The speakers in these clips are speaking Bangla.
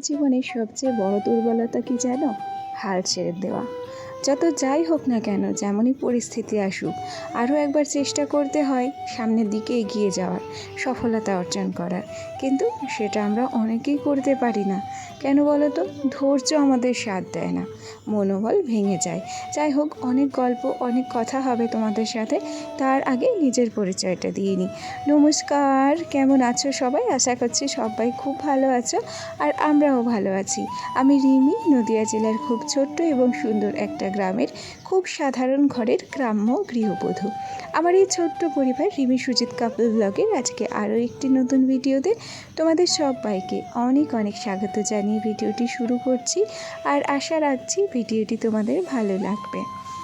জীবনের সবচেয়ে বড় দুর্বলতা কি জানো? হাল ছেড়ে দেওয়া। যত যাই হোক না কেন, যেমনই পরিস্থিতি আসুক, আরও একবার চেষ্টা করতে হয় সামনের দিকে এগিয়ে যাওয়ার, সফলতা অর্জন করার। কিন্তু সেটা আমরা অনেকেই করতে পারি না। কেন বলো তো? ধৈর্য আমাদের সাথ দেয় না। মনোবল ভেঙে যায়। যাই হোক, অনেক গল্প, অনেক কথা হবে তোমাদের সাথে। তার আগে নিজের পরিচয়টা দিয়ে নিই। নমস্কার, কেমন আছো সবাই? আশা করছি সবাই খুব ভালো আছো আর আমরাও ভালো আছি। আমি রিমি, নদিয়া জেলার খুব ছোট্ট এবং সুন্দর একটা গ্রামের খুব সাধারণ ঘরের গ্রাম্য গৃহবধূ। আমার এই ছোট্ট পরিবার রিমি, সুজিত কাপল ব্লগের আজকে আরও একটি নতুন ভিডিওতে তোমাদের সবাইকে অনেক অনেক স্বাগত জানিয়ে ভিডিওটি শুরু করছি। আর আশা রাখছি ভিডিওটি তোমাদের ভালো লাগবে।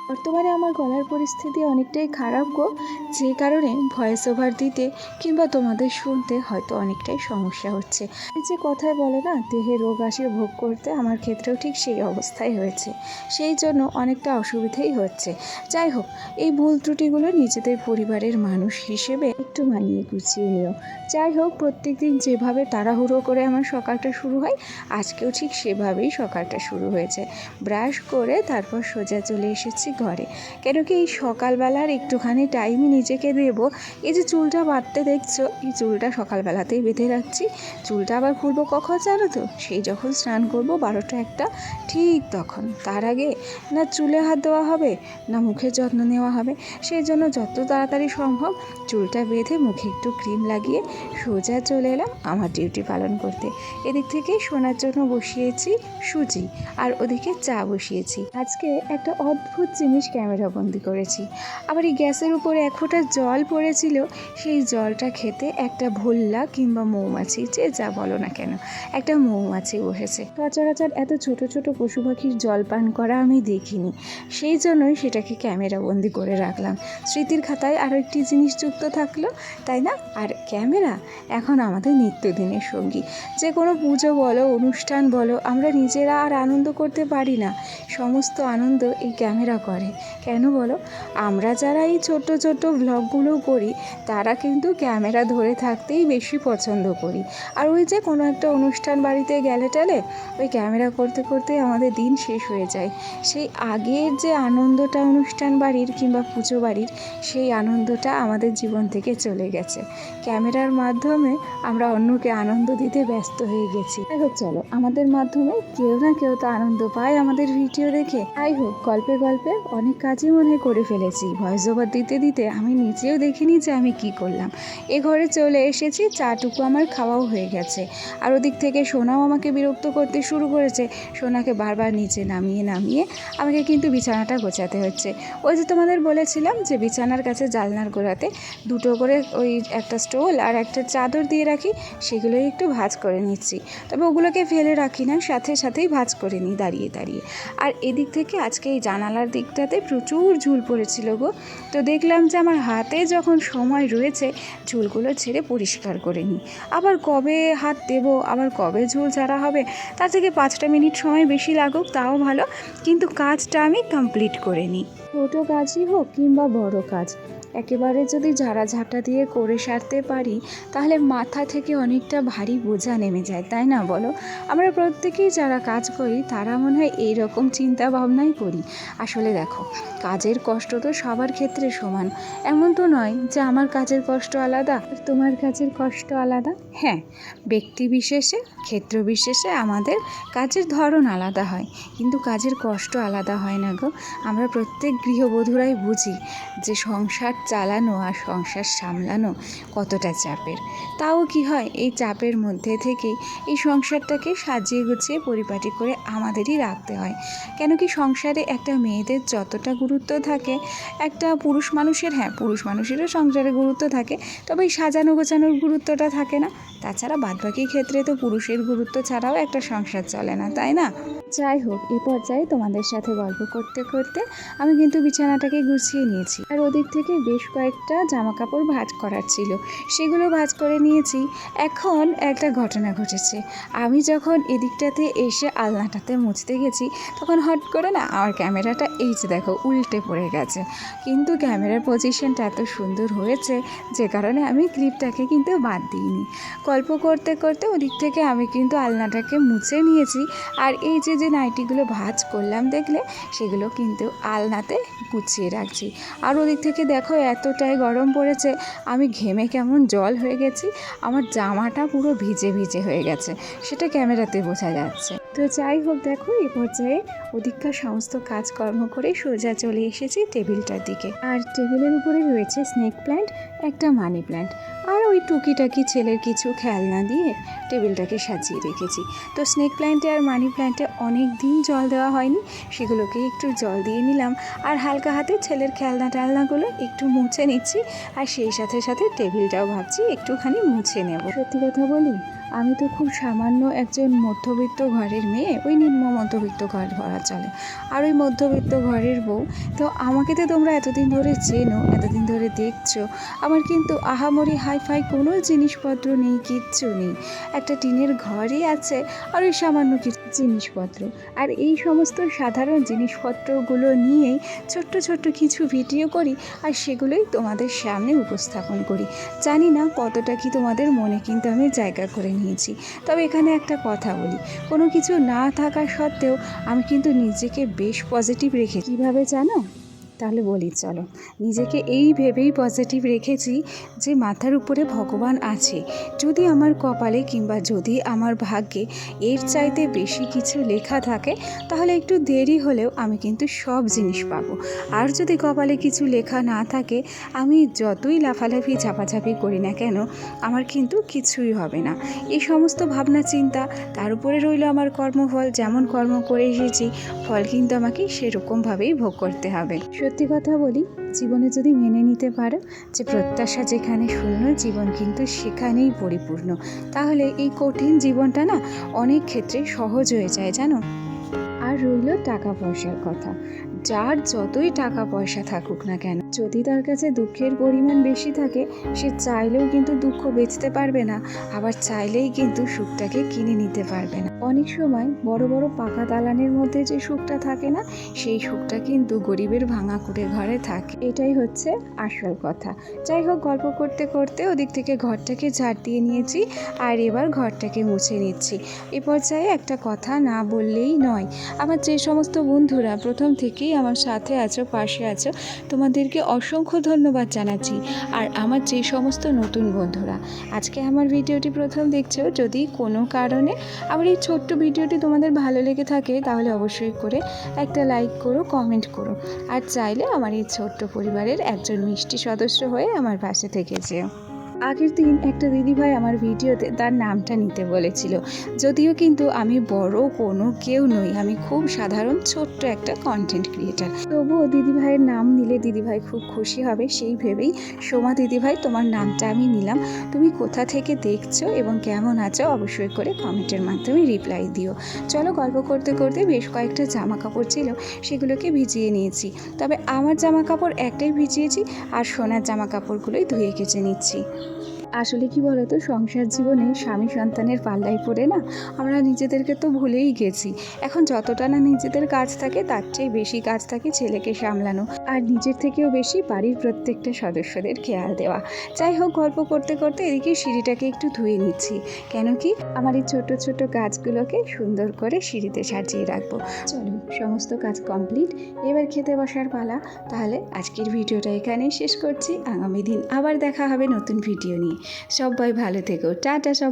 বর্তমানে আমার গলার পরিস্থিতি অনেকটাই খারাপ গো। যে কারণে ভয়েস ওভার দিতে কিংবা তোমাদের শুনতে হয়তো অনেকটাই সমস্যা হচ্ছে। যে কথায় বলে না, দেহে রোগ আসে ভোগ করতে আমার ক্ষেত্রেও ঠিক সেই অবস্থাই হয়েছে। সেই জন্য অনেকটা অসুবিধেই হচ্ছে। যাই হোক, এই ভুল ত্রুটিগুলো নিজেদের পরিবারের মানুষ হিসেবে একটু মানিয়ে গুছিয়ে নিও। যাই হোক প্রত্যেক দিন যেভাবে তাড়াহুড়ো করে আমার সকালটা শুরু হয়, আজকেও ঠিক সেভাবেই সকালটা শুরু হয়েছে। ব্রাশ করে তারপর সোজা চলে এসেছি ঘরে কেন কি এই সকালবেলার একটুখানি টাইমই নিজেকে দেবো। এই যে চুলটা বাঁধতে দেখছ, এই চুলটা সকালবেলাতেই বেঁধে রাখছি। চুলটা আবার খুলবো কখন জানো তো? সেই যখন স্নান করব বারোটা একটা, ঠিক তখন। তার আগে না চুলে হাত দেওয়া হবে, না মুখের যত্ন নেওয়া হবে। সেই জন্য যত তাড়াতাড়ি সম্ভব চুলটা বেঁধে মুখে একটু ক্রিম লাগিয়ে সোজা চলে এলাম আমার ডিউটি পালন করতে। এদিক থেকে শোনার জন্য বসিয়েছি সুজি, আর ওদিকে চা বসিয়েছি। আজকে একটা অদ্ভুত জিনিস ক্যামেরা বন্দি করেছি। আবার এই গ্যাসের উপরে এক ফোঁটা জল পড়েছিল, সেই জলটা খেতে একটা ভোল্লা কিংবা মৌমাছি, যে যা বলো না কেন, একটা মৌমাছি বসেছে। সচরাচর এত ছোট ছোট পশু পাখির জল পান করা আমি দেখিনি। সেই জন্যই সেটাকে ক্যামেরা বন্দি করে রাখলাম। স্মৃতির খাতায় আরও একটি জিনিস যুক্ত থাকল, তাই না? আর ক্যামেরা এখন আমাদের নিত্যদিনের সঙ্গী। যে কোনো পুজো বলো, অনুষ্ঠান বলো, আমরা নিজেরা আর আনন্দ করতে পারি না। সমস্ত আনন্দ এই ক্যামেরা করে। কেন বলো? আমরা যারা এই ছোট্ট ছোট্ট ভ্লগগুলো করি, তারা কিন্তু ক্যামেরা ধরে থাকতেই বেশি পছন্দ করি। আর ওই যে কোনো একটা অনুষ্ঠান বাড়িতে গেলে টেলে, ওই ক্যামেরা করতে করতে আমাদের দিন শেষ হয়ে যায়। সেই আগের যে আনন্দটা অনুষ্ঠান বাড়ির কিংবা পুজো বাড়ির, সেই আনন্দটা আমাদের জীবন থেকে চলে গেছে। ক্যামেরার মাধ্যমে আমরা অন্যকে আনন্দ দিতে ব্যস্ত হয়ে গেছি। হোক, চলো। আমাদের মাধ্যমে কেউ না কেউ তো আনন্দ পায় আমাদের ভিডিও দেখে। আই হোক, গল্পে গল্পে অনেক কাজই মনে করে ফেলেছি। ভয়েস ওভার দিতে দিতে আমি নিজেও দেখিনি যে আমি কি করলাম। এ ঘরে চলে এসেছি, চাটুকু আমার খাওয়াও হয়ে গেছে। আর ওদিক থেকে সোনাও আমাকে বিরক্ত করতে শুরু করেছে। সোনাকে বারবার নিচে নামিয়ে নামিয়ে আমাকে কিন্তু বিছানাটা গোছাতে হচ্ছে। ওই যে তোমাদের বলেছিলাম যে বিছানার কাছে জালনার গোড়াতে দুটো করে ওই একটা স্টোল আর একটা চাদর দিয়ে রাখি, সেগুলোই একটু ভাজ করে নিচ্ছি। তবে ওগুলোকে ফেলে রাখি না, সাথে সাথেই ভাজ করে নিই দাঁড়িয়ে দাঁড়িয়ে। আর এদিক থেকে আজকে এই জানালার দিকটাতে প্রচুর ঝুল পড়েছিল গো। তো দেখলাম যে আমার হাতে যখন সময় রয়েছে, ঝুলগুলো ছেড়ে পরিষ্কার করে নিই। আবার কবে হাত দেবো, আবার কবে ঝুল ছাড়া হবে, তার থেকে পাঁচটা মিনিট সময় বেশি লাগুক, তাও ভালো। কিন্তু কাজটা আমি কমপ্লিট করে নিই। ছোটো কাজই হোক কিংবা বড় কাজ একেবারে যদি ঝাড়া ঝাঁটা দিয়ে করে সারতে পারি, তাহলে মাথা থেকে অনেকটা ভারী বোঝা নেমে যায়, তাই না বলো? আমরা প্রত্যেকেই যারা কাজ করি, তারা মনে হয় এইরকম চিন্তা ভাবনাই করি। আসলে দেখো, কাজের কষ্ট তো সবার ক্ষেত্রে সমান। এমন তো নয় যে আমার কাজের কষ্ট আলাদা, তোমার কাজের কষ্ট আলাদা। হ্যাঁ ব্যক্তি বিশেষে, ক্ষেত্র বিশেষে আমাদের কাজের ধরন আলাদা হয়। কিন্তু কাজের কষ্ট আলাদা হয় না গো। আমরা প্রত্যেক গৃহবধূরাই বুঝি যে সংসার চালানো আর সংসার সামলানো কতটা চাপের? তাও কি হয়, এই চাপের মধ্যে থেকেই এই সংসারটাকে সাজিয়ে গুছিয়ে পরিপাটি করে আমাদেরই রাখতে হয়। কেন কি সংসারে একটা মেয়েদের যতটা গুরুত্ব থাকে, একটা পুরুষ মানুষের হ্যাঁ পুরুষ মানুষেরও সংসারে গুরুত্ব থাকে, তবে এই সাজানো গোছানোর গুরুত্বটা থাকে না। তাছাড়া বাদবাকি ক্ষেত্রে তো পুরুষের গুরুত্ব ছাড়াও একটা সংসার চলে না, তাই না? যাই হোক এই পর্যায়ে তোমাদের সাথে গল্প করতে করতে আমি কিন্তু বিছানাটাকে গুছিয়ে নিয়েছি। আর ওদিক থেকে বেশ কয়েকটা জামা কাপড় ভাঁজ করার ছিল। সেগুলো ভাঁজ করে নিয়েছি। এখন একটা ঘটনা ঘটেছে। আমি যখন এদিকটাতে এসে আলনাটাতে মুছতে গেছি, তখন হট করে না আমার ক্যামেরাটা এই যে দেখো, উল্টে পড়ে গেছে। কিন্তু ক্যামেরার পজিশনটা এত সুন্দর হয়েছে যে কারণে আমি ক্লিপটাকে কিন্তু বাদ দিইনি। গল্প করতে করতে ওদিক থেকে আমি কিন্তু আলনাটাকে মুছে নিয়েছি। আর এই যে যে নাইটিগুলো ভাঁজ করলাম দেখলে, সেগুলো কিন্তু আলনাতে গুছিয়ে রাখছি। আর ওদিক থেকে দেখো এতটাই গরম পড়েছে, আমি ঘেমে কেমন জল হয়ে গেছি, আমার জামাটা পুরো ভিজে ভিজে হয়ে গেছে, সেটা ক্যামেরাতে বোঝা যাচ্ছে। তো যাই হোক দেখো এই পর্যায়ে অধিকার সমস্ত কাজকর্ম করে সোজা চলে এসেছি টেবিলটার দিকে। আর টেবিলের উপরে রয়েছে স্নেক প্ল্যান্ট, একটা মানি প্ল্যান্ট। আর ওই টুকিটাকি ছেলের কিছু খেলনা দিয়ে টেবিলটাকে সাজিয়ে রেখেছি। তো স্নেক প্ল্যান্টে আর মানি প্ল্যান্টে অনেক দিন জল দেওয়া হয়নি, সেগুলোকে একটু জল দিয়ে নিলাম আর হালকা হাতে ছেলের খেলনা টালনাগুলো একটু মুছে নিচ্ছি আর সেই সাথে সাথে টেবিলটাও ভাবছি একটুখানি মুছে নেব। সত্যি কথা বলি আমি তো খুব সামান্য একজন মধ্যবিত্ত ঘরের মেয়ে, ওই নিম্ন মধ্যবিত্ত ঘর ভরা চলে। আর ওই মধ্যবিত্ত ঘরের বউ, তো আমাকে তো তোমরা এতদিন ধরে চেনো, এতদিন ধরে দেখছ। আমার কিন্তু আহামরি হাইফাই কোনো জিনিসপত্র নেই, কিচ্ছু নেই। একটা টিনের ঘরই আছে, আর ওই সামান্য কিছু জিনিসপত্র। আর এই সমস্ত সাধারণ জিনিসপত্রগুলো নিয়েই ছোট্ট ছোট্ট কিছু ভিডিও করি আর সেগুলোই তোমাদের সামনে উপস্থাপন করি। জানি না কতটা কি তোমাদের মনে কিন্তু আমি জায়গা করে নিয়েছি। তবে এখানে একটা কথা বলি, কোনো কিছু না থাকা সত্ত্বেও আমি কিন্তু নিজেকে বেশ পজিটিভ রেখে কীভাবে জানো? তাহলে বলি, চলো। নিজেকে এই ভেবেই পজিটিভ রেখেছি যে মাথার উপরে ভগবান আছে। যদি আমার কপালে কিংবা যদি আমার ভাগ্যে এর চাইতে বেশি কিছু লেখা থাকে, তাহলে একটু দেরি হলেও আমি কিন্তু সব জিনিস পাবো। আর যদি কপালে কিছু লেখা না থাকে, আমি যতই লাফালাফি ঝাপাঝাপি করি না কেন, আমার কিন্তু কিছুই হবে না। এই সমস্ত ভাবনা চিন্তা, তার উপরে রইল আমার কর্মফল, যেমন কর্ম করে এসেছি, ফল কিন্তু আমাকে সেরকমভাবেই ভোগ করতে হবে। সত্যি কথা বলি, জীবনে যদি মেনে নিতে পারো যে প্রত্যাশা যেখানে শূন্য, জীবন কিন্তু সেখানেই পরিপূর্ণ। তাহলে এই কঠিন জীবনটা না অনেক ক্ষেত্রে সহজ হয়ে যায়, জানো? আর রইল টাকা পয়সার কথা। যার যতই টাকা পয়সা থাকুক না কেন, যদি তার কাছে দুঃখের পরিমাণ বেশি থাকে, সে চাইলেও কিন্তু দুঃখ বেচতে পারবে না, আবার চাইলেই কিন্তু সুখটাকে কিনে নিতে পারবে না। অনেক সময় বড় বড় পাকা দালানের মধ্যে যে সুখটা থাকে না, সেই সুখটা কিন্তু গরিবের ভাঙা কুড়ে ঘরে থাকে। এটাই হচ্ছে আসল কথা। যাই হোক, গল্প করতে করতে ওদিক থেকে ঘরটাকে ঝাড় দিয়ে নিয়েছি আর এবার ঘরটাকে মুছে নিচ্ছি। এ পর্যায়ে একটা কথা না বললেই নয়। আমার যে সমস্ত বন্ধুরা প্রথম থেকেই আমার সাথে আছো, পাশে আছো, তোমাদেরকে অসংখ্য ধন্যবাদ জানাচ্ছি। আর আমার যে সমস্ত নতুন বন্ধুরা, আজকে আমার ভিডিওটি প্রথম দেখছ, যদি কোনো কারণে আমার এই ছোট্ট ভিডিওটি তোমাদের ভালো লেগে থাকে, তাহলে অবশ্যই করে একটা লাইক করো, কমেন্ট করো। আর চাইলে আমার এই ছোট্ট পরিবারের একজন মিষ্টি সদস্য হয়ে আমার পাশে থেকে যেও। আগের দিন একটা দিদিভাই আমার ভিডিওতে তার নামটা নিতে বলেছিল। যদিও কিন্তু আমি বড় কোনো কেউ নই, আমি খুব সাধারণ, ছোট্ট একটা কন্টেন্ট ক্রিয়েটার তবুও দিদিভাইয়ের নাম নিলে দিদিভাই খুব খুশি হবে, সেই ভেবেই সোমা দিদিভাই, তোমার নামটা আমি নিলাম, তুমি কোথা থেকে দেখছ এবং কেমন আছো অবশ্যই করে কমেন্টের মাধ্যমে রিপ্লাই দিও। চলো গল্প করতে করতে বেশ কয়েকটা জামা কাপড় ছিল, সেগুলোকে ভিজিয়ে নিয়েছি। তবে আমার জামা কাপড় একটাই ভিজিয়েছি আর সোনার জামা কাপড়গুলোই ধুয়ে কেচে নিচ্ছি। আসলে কি বলতো, সংসার জীবনে স্বামী সন্তানের পাল্লাই পড়ে না, আমরা নিজেদেরকে তো ভুলেই গেছি। এখন যতটা না নিজেদের কাজ থাকে, তার চেয়ে বেশি কাজ থাকে ছেলেকে সামলানো আর নিজের থেকেও বেশি বাড়ির প্রত্যেকটা সদস্যদের খেয়াল দেওয়া। যাই হোক, গল্প করতে করতে এদিকে সিঁড়িটাকে একটু ধুয়ে নিচ্ছি। কেন কি, আমার এই ছোট ছোট গাছগুলোকে সুন্দর করে সিঁড়িতে সাজিয়ে রাখব। চলো, সমস্ত কাজ কমপ্লিট, এবার খেতে বসার পালা। তাহলে আজকের ভিডিওটা এখানেই শেষ করছি। আগামী দিন আবার দেখা হবে নতুন ভিডিও নিয়ে। সবাই ভালো থেকো টাটা সব